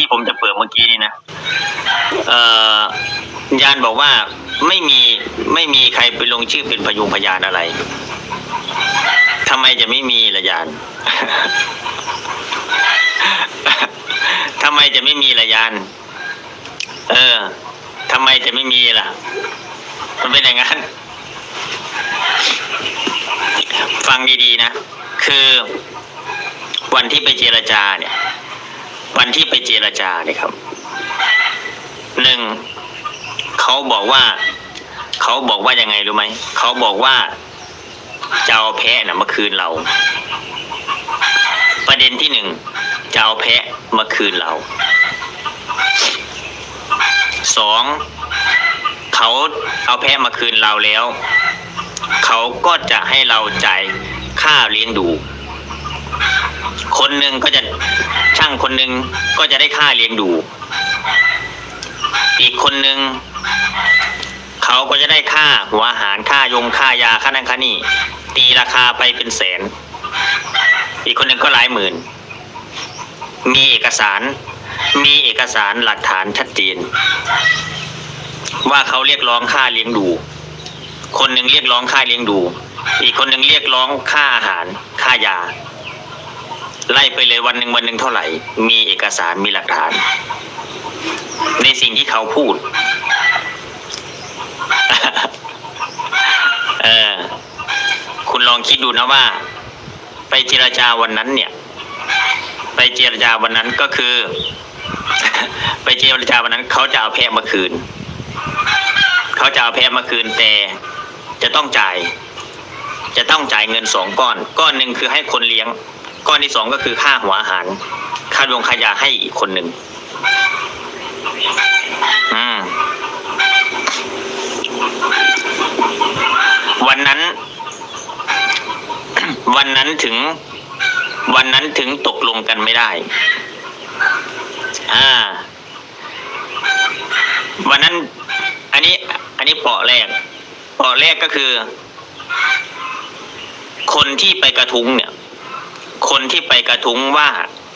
ที่ผมจะเปิดเมื่อกี้นี่นะเอ่อยานบอกว่าไม่มีไม่มีใครไปลงชื่อเป็นพยุงพยานอะไรทำไมจะไม่มีละยานทำไมจะไม่มีละยานเออทำไมจะไม่มีล่ะ มันเป็นอย่างนั้น ฟังดีๆนะ คือวันที่ไปเจรจาเนี่ย วันที่ไปเจรจาเนี่ยครับหนึ่งเขาบอกว่า เขาบอกว่ายังไงรู้ไหมเขาบอกว่าจะเอาแพะน่ะมาคืนเรา ประเด็นที่หนึ่งจะเอาแพะมาคืนเราสองเขาเอาแพะมาคืนเราแล้ว เขาก็จะให้เราจ่ายค่าเลี้ยงดู คนหนึ่งก็จะช่างคนหนึ่งก็จะได้ค่าเลี้ยงดู อีกคนหนึ่งเขาก็จะได้ค่าหัวอาหารค่ายงค่ายาค่านั่นค่านี่ตีราคาไปเป็นแสน อีกคนหนึ่งก็หลายหมื่น มีเอกสาร มีเอกสารหลักฐานชัดเจนว่าเขาเรียกร้องค่าเลี้ยงดู คนหนึ่งเรียกร้องค่าเลี้ยงดู อีกคนหนึ่งเรียกร้องค่าอาหาร ค่ายา ไล่ไปเลยวันหนึ่งวันหนึ่งเท่าไหร่ มีเอกสารมีหลักฐาน ในสิ่งที่เขาพูด เออ คุณลองคิดดูนะว่า ไปเจรจาวันนั้นเนี่ย ไปเจรจาวันนั้นก็คือ ไปเจรจาวันนั้น เขาจะเอาแพะมาคืน เขาจะเอาแพะมาคืนแต่จะต้องจ่าย จะต้องจ่ายเงินสองก้อน ก้อนหนึ่งคือให้คนเลี้ยง ก้อนที่สองก็คือค่าหัวอาหาร ค่าดวงขยาให้อีกคนหนึ่งอืมวันนั้น วันนั้นถึง วันนั้นถึงตกลงกันไม่ได้ อ่า วันนั้น อันนี้ อันนี้เปาะแรกเปาะแรกก็คือ คนที่ไปกระทุ้งเนี่ย คนที่ไปกระทุ้งว่า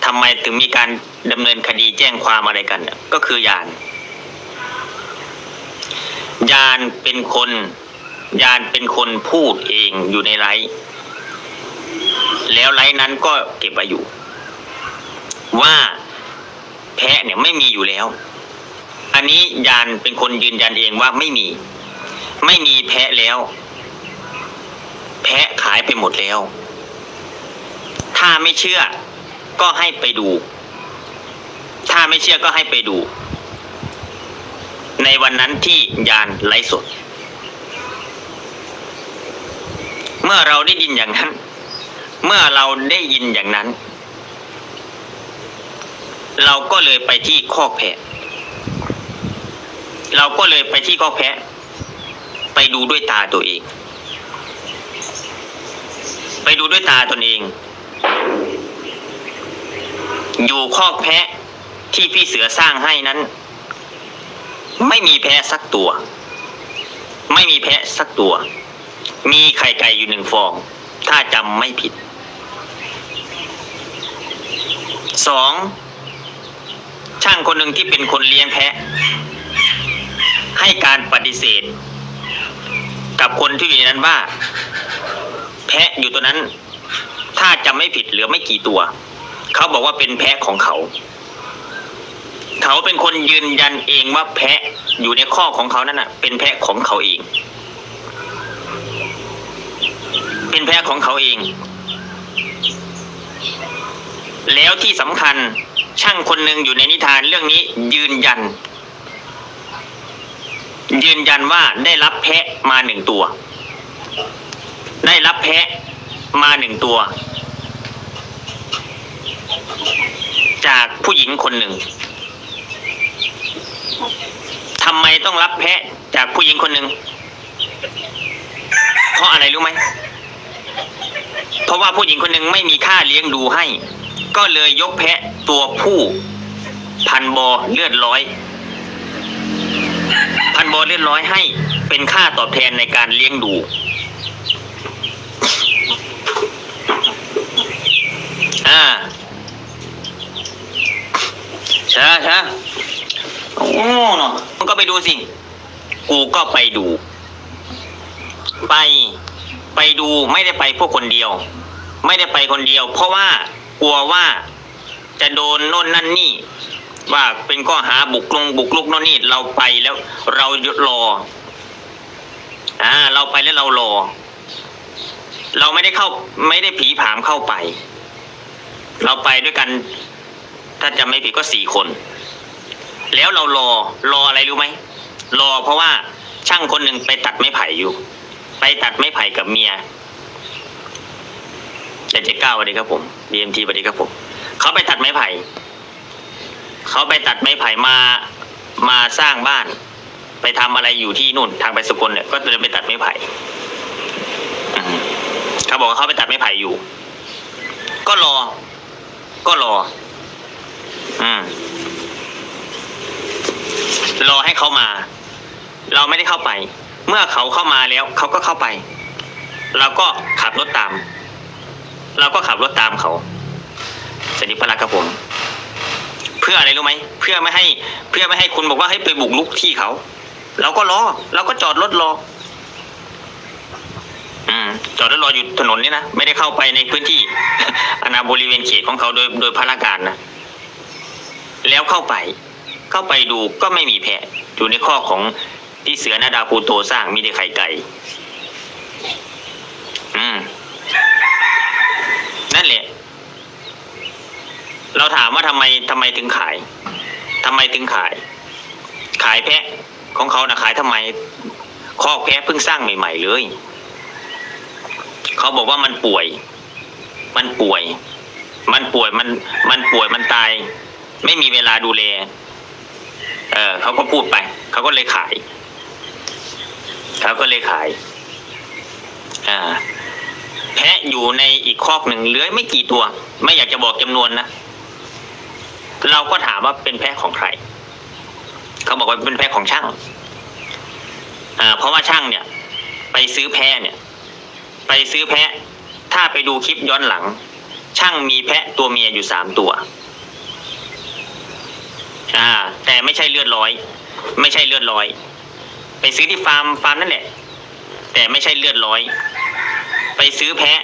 ทำไมถึงมีการดำเนินคดีแจ้งความอะไรกันเนี่ยก็คือยานยานเป็นคนยานเป็นคนพูดเองอยู่ในไลฟ์แล้วไลฟ์นั้นก็เก็บไว้อยู่ ว่าแพะเนี่ยไม่มีอยู่แล้ว อันนี้ยานเป็นคนยืนยันเองว่าไม่มี ไม่มีแพะแล้ว แพะขายไปหมดแล้ว ถ้าไม่เชื่อก็ให้ไปดู ถ้าไม่เชื่อก็ให้ไปดู ในวันนั้นที่ยานไลฟ์สด เมื่อเราได้ยินอย่างนั้น เมื่อเราได้ยินอย่างนั้น เราก็เลยไปที่คอกแพะ เราก็เลยไปที่คอกแพะ ไปดูด้วยตาตัวเอง ไปดูด้วยตาตนเอง อยู่คอกแพะที่พี่เสือสร้างให้นั้น ไม่มีแพะสักตัว ไม่มีแพะสักตัว มีไข่ไก่อยู่หนึ่งฟอง ถ้าจำไม่ผิดสองช่างคนหนึ่งที่เป็นคนเลี้ยงแพะ ให้การปฏิเสธ กับคนที่อยู่ในนั้นว่า แพะอยู่ตัวนั้น ถ้าจำไม่ผิดเหลือไม่กี่ตัว เขาบอกว่าเป็นแพะของเขา เขาเป็นคนยืนยันเองว่าแพะอยู่ในข้อของเขานั่นน่ะ เป็นแพะของเขาเอง เป็นแพะของเขาเอง แล้วที่สำคัญช่างคนหนึ่งอยู่ในนิทานเรื่องนี้ยืนยัน ยืนยันว่าได้รับแพะมาหนึ่งตัว ได้รับแพะมาหนึ่งตัว จากผู้หญิงคนหนึ่งทำไมต้องรับแพะจากผู้หญิงคนหนึ่งเพราะอะไรรู้ไหมเพราะว่าผู้หญิงคนหนึ่งไม่มีค่าเลี้ยงดูให้ ก็เลยยกแพะตัวผู้ พันบอเลือดร้อย พันบอเลือดร้อยให้ เป็นค่าตอบแทนในการเลี้ยงดูอ่า ช่ใช่ไหมโอ้เนาะมันก็ไปดูสิ กูก็ไปดู ไป ไปดูไม่ได้ไปพวกคนเดียว ไม่ได้ไปคนเดียว เพราะว่ากลัวว่าจะโดนโน่นนั่นนี่ ว่าเป็นข้อหาบุกลงบุกลุกโน่นนี่เราไปแล้วเรารออ่าเราไปแล้วเรารอ เราไม่ได้เข้า ไม่ได้ผีผามเข้าไป เราไปด้วยกัน ถ้าจำไม่ผิดก็สี่คน แล้วเรารอรออะไรรู้ไหมรอเพราะว่าช่างคนหนึ่งไปตัดไม้ไผ่อยู่ ไปตัดไม้ไผ่กับเมียเจ็ดเจ้าสวัสดีครับผม BMT สวัสดีครับผมเขาไปตัดไม้ไผ่เขาไปตัดไม้ไผ่มามาสร้างบ้าน ไปทำอะไรอยู่ที่นู่น ทางไปสกลเนี่ยก็เลยไปตัดไม้ไผ่เขาบอกว่าเขาไปตัดไม้ไผ่อยู่ ก็รอ ก็รอ อืมรอให้เขามา เราไม่ได้เข้าไป เมื่อเขาเข้ามาแล้วเขาก็เข้าไป เราก็ขับรถตาม เราก็ขับรถตามเขาสวัสดีพระรักครับผม เพื่ออะไรรู้ไหมเพื่อไม่ให้ เพื่อไม่ให้คุณบอกว่าให้ไปบุกลุกที่เขา เราก็รอเราก็จอดรถรอ อืม จอดรถรออยู่ถนนนี่นะไม่ได้เข้าไปในพื้นที่อนาบริเวณเขตของเขาโดยโดยพระการนะ แล้วเข้าไป เข้าไปดูก็ไม่มีแพะ อยู่ในข้อของที่เสือนาดาภูโตสร้างมีแต่ไข่ไก่ อืม นั่นแหละ เราถามว่าทำไมทำไมถึงขายทำไมถึงขาย ขายแพะของเขานะขายทำไมคอกแพะเพิ่งสร้างใหม่ ๆ เลย เขาบอกว่ามันป่วย มันป่วย มันป่วยมัน มันป่วยมันตาย ไม่มีเวลาดูแล เออเขาก็พูดไป เขาก็เลยขาย เขาก็เลยขาย อ่า แพะอยู่ในอีกคอกหนึ่งเลื้อยไม่กี่ตัว ไม่อยากจะบอกจำนวนนะ เราก็ถามว่าเป็นแพะของใคร เขาบอกว่าเป็นแพะของช่าง อ่า เพราะว่าช่างเนี่ย ไปซื้อแพะเนี่ย ไปซื้อแพะ ถ้าไปดูคลิปย้อนหลัง ช่างมีแพะตัวเมียอยู่สามตัว อ่า แต่ไม่ใช่เลือดร้อย ไม่ใช่เลือดร้อย ไปซื้อที่ฟาร์มฟาร์มนั่นแหละ แต่ไม่ใช่เลือดร้อย ไปซื้อแพะ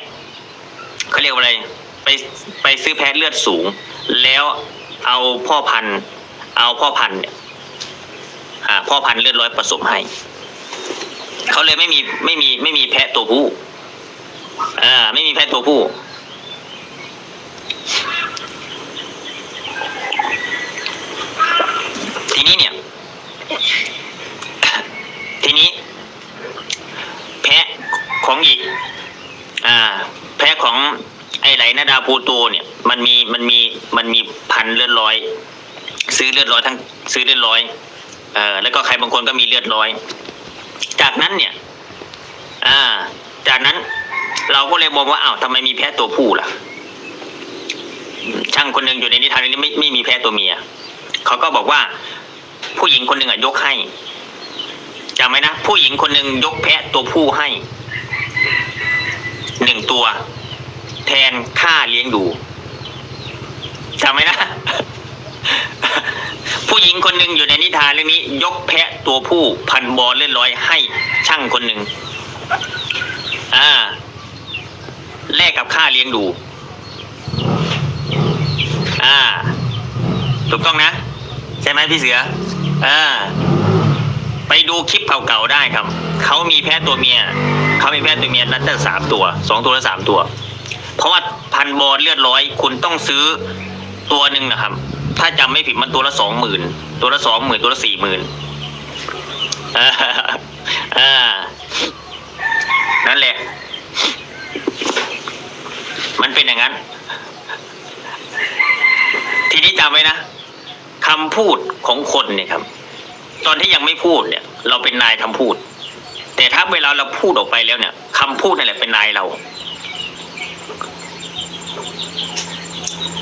เขาเรียกว่าอะไร ไปไปซื้อแพะเลือดสูง แล้วเอาพ่อพันธุ์ เอาพ่อพันธุ์เนี่ยอ่าพ่อพันธุ์เลือดร้อยผสมให้เขาเลยไม่มีไม่มีไม่มีแพะตัวผู้อ่าไม่มีแพะตัวผู้ ทีนี้เนี่ย ทีนี้ แพะของอีก อ่า แพะของไอ้ไหลนาดาปูโตเนี่ย มันมีมันมีมันมีพันเลือดร้อย ซื้อเลือดร้อยทั้งซื้อเลือดร้อยเอ่อแล้วก็ใครบางคนก็มีเลือดร้อย จากนั้นเนี่ย อ่า จากนั้นเราก็เลยมองว่าอ้าวทำไมมีแพะตัวผู้ล่ะ ช่างคนหนึ่งอยู่ในนิทานนี้ไม่ไม่มีแพะตัวเมียเขาก็บอกว่า ผู้หญิงคนหนึ่งอะยกให้จำไหมนะผู้หญิงคนหนึ่งยกแพะตัวผู้ให้หนึ่งตัว แทนค่าเลี้ยงดูจำไหมนะ ผู้หญิงคนหนึ่งอยู่ในนิทานเรื่องนี้ ยกแพะตัวผู้พันบอลเล่นร้อยให้ช่างคนหนึ่งอ่าแลกกับค่าเลี้ยงดู อ่า ถูกต้องนะ ใช่ไหมพี่เสือ อ่าไปดูคลิปเก่าๆได้ครับ เขามีแพะตัวเมีย เขามีแพะตัวเมียนัดตั้งสามตัว สองตัวและสามตัว เพราะว่าพันบอลเลือดร้อย คุณต้องซื้อตัวหนึ่งนะครับ ถ้าจำไม่ผิดมันตัวละสองหมื่น ตัวละสองหมื่นตัวละสี่หมื่นอ่านั่นแหละ มันเป็นอย่างนั้น ทีนี้จำไว้นะ คำพูดของคนเนี่ยครับ ตอนที่ยังไม่พูดเนี่ย เราเป็นนายคำพูด แต่ถ้าเวลาเราพูดออกไปแล้วเนี่ยคำพูดนั่นแหละเป็นนายเรา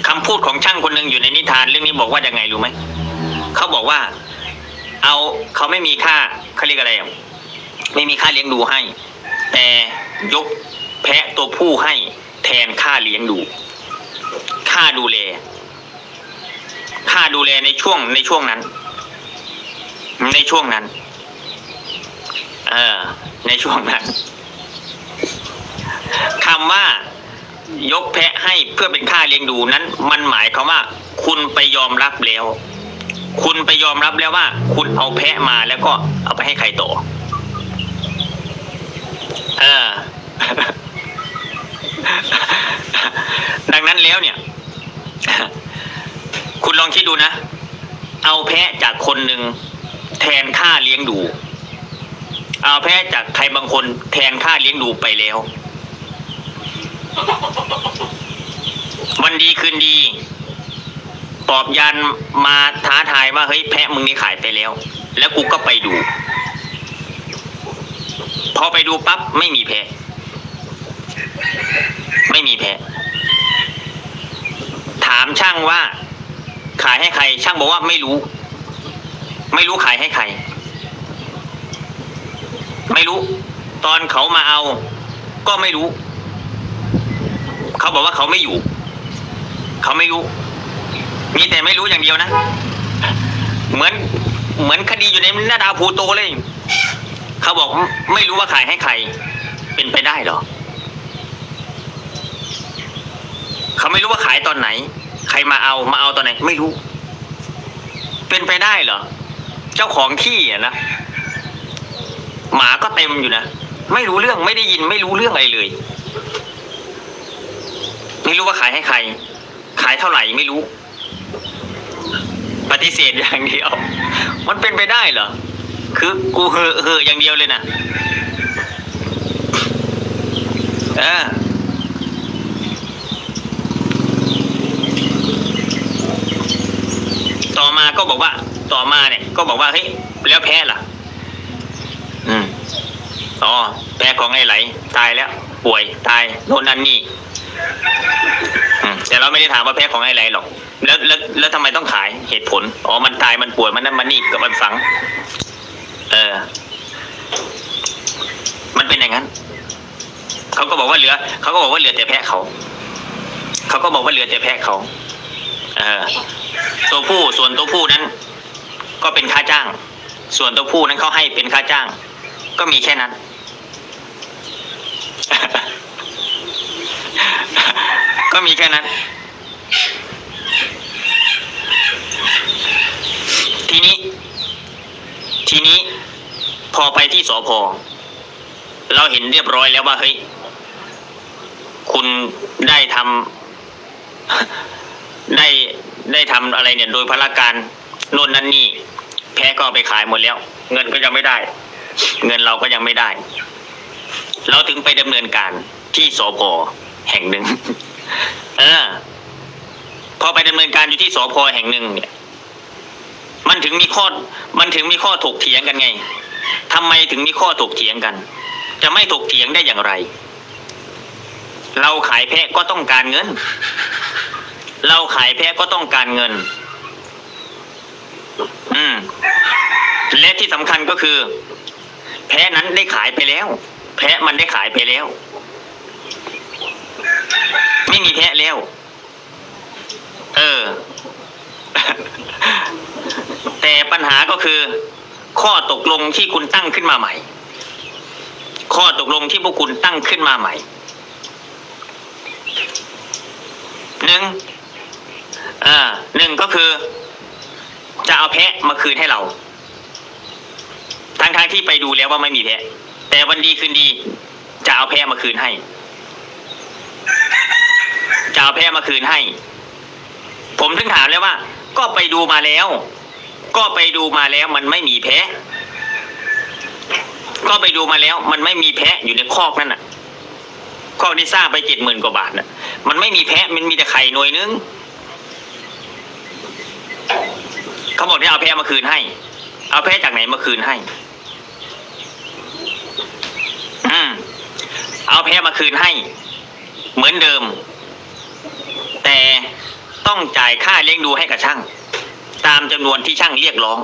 คำพูดของช่างคนหนึ่งอยู่ในนิทานเรื่องนี้บอกว่ายังไงรู้ไหมเขาบอกว่า เอาเขาไม่มีค่าเขาเรียกอะไรไม่มีค่าเลี้ยงดูให้ แต่ยกแพะตัวผู้ให้แทนค่าเลี้ยงดู ค่าดูแล ค่าดูแลในช่วงในช่วงนั้น ในช่วงนั้น เออ ในช่วงนั้นคำว่ายกแพะให้เพื่อเป็นค่าเลี้ยงดูนั้น มันหมายความว่า คุณไปยอมรับแล้ว คุณไปยอมรับแล้วว่า คุณเอาแพะมาแล้วก็เอาไปให้ใครต่อเออดังนั้นแล้วเนี่ย คุณลองคิดดูนะ เอาแพะจากคนหนึ่งแทนค่าเลี้ยงดู เอาแพะจากใครบางคนแทนค่าเลี้ยงดูไปแล้ว วันดีคืนดีปอบยันมาท้าทายว่าเฮ้ยแพะมึงนี่ขายไปแล้ว แล้วกูก็ไปดู พอไปดูปั๊บไม่มีแพะ ไม่มีแพะ ถามช่างว่า ขายให้ใคร ช่างบอกว่าไม่รู้ ไม่รู้ขายให้ใคร ไม่รู้ ตอนเขามาเอา ก็ไม่รู้ เขาบอกว่าเขาไม่อยู่ เขาไม่รู้ มีแต่ไม่รู้อย่างเดียวนะ เหมือนเหมือนคดีอยู่ในหน้าดาวพูโตเลย เขาบอกไม่รู้ว่าขายให้ใคร เป็นไปได้หรอ เขาไม่รู้ว่าขายตอนไหน ใครมาเอามาเอาตอนไหนไม่รู้ เป็นไปได้เหรอ เจ้าของที่อะนะหมาก็เต็มอยู่นะไม่รู้เรื่องไม่ได้ยินไม่รู้เรื่องอะไรเลย ไม่รู้ว่าขายให้ใคร ขายเท่าไหร่ไม่รู้ ปฏิเสธอย่างเดียว มันเป็นไปได้เหรอคือกูเหอะเหอะอย่างเดียวเลยนะเออ ต่อมาก็บอกว่า ต่อมาเนี่ย ก็บอกว่าเฮ้ยแล้วแพ้ล่ะ อืมอ๋อแพ้ของไอ้ไหล ตายแล้ว ป่วยตายโน่นนั่นนี่อืมแต่เราไม่ได้ถามว่าแพ้ของไอ้ไหลหรอก แล้วแล้วแล้วทำไมต้องขายเหตุผล อ๋อ มันตายมันป่วยมันนั่นมันนี่กับมันฝัง เออ มันเป็นอย่างนั้น เขาก็บอกว่าเหลือ เขาก็บอกว่าเหลือแต่แพะเขา เขาก็บอกว่าเหลือแต่แพะเขา เออ ตัวผู้ส่วนตัวผู้นั้น ก็เป็นค่าจ้าง ส่วนตัวผู้นั้นเขาให้เป็นค่าจ้าง ก็มีแค่นั้น ก็มีแค่นั้น ทีนี้ ทีนี้ พอไปที่สพเราเห็นเรียบร้อยแล้วว่าเฮ้ยคุณได้ทำได้ ได้ทำอะไรเนี่ย โดยพละการโน่นนั่นนี่ แพ้ก็ไปขายหมดแล้ว เงินก็ยังไม่ได้ เงินเราก็ยังไม่ได้ เราถึงไปดำเนินการที่สพแห่งหนึ่ง เออ พอไปดำเนินการอยู่ที่สพแห่งหนึ่งเนี่ยมันถึงมีข้อ มันถึงมีข้อถกเถียงกันไงทำไมถึงมีข้อถกเถียงกัน จะไม่ถกเถียงได้อย่างไร เราขายแพะก็ต้องการเงิน เราขายแพะก็ต้องการเงิน อืม และที่สำคัญก็คือ แพะนั้นได้ขายไปแล้ว แพะมันได้ขายไปแล้ว ไม่มีแพะแล้ว เออ แต่ปัญหาก็คือ ข้อตกลงที่คุณตั้งขึ้นมาใหม่ ข้อตกลงที่พวกคุณตั้งขึ้นมาใหม่หนึ่ง อ่าหนึ่งก็คือ จะเอาแพะมาคืนให้เราทางทางๆที่ไปดูแล้วว่าไม่มีแพะ แต่วันดีคืนดี จะเอาแพะมาคืนให้ จะเอาแพะมาคืนให้ ผมถึงถามแล้วว่า ก็ไปดูมาแล้ว ก็ไปดูมาแล้วมันไม่มีแพะ ก็ไปดูมาแล้ว มันไม่มีแพะอยู่ในคอกนั่นน่ะคอกที่สร้างไปเจ็ดหมื่นกว่าบาทน่ะ มันไม่มีแพะมันมีแต่ไข่หน่วยนึง เขาบอกที่เอาแพะมาคืนให้ เอาแพะจากไหนมาคืนให้ อืมเอาแพะมาคืนให้ เหมือนเดิม แต่ต้องจ่ายค่าเลี้ยงดูให้กับช่าง ตามจำนวนที่ช่างเรียกร้อง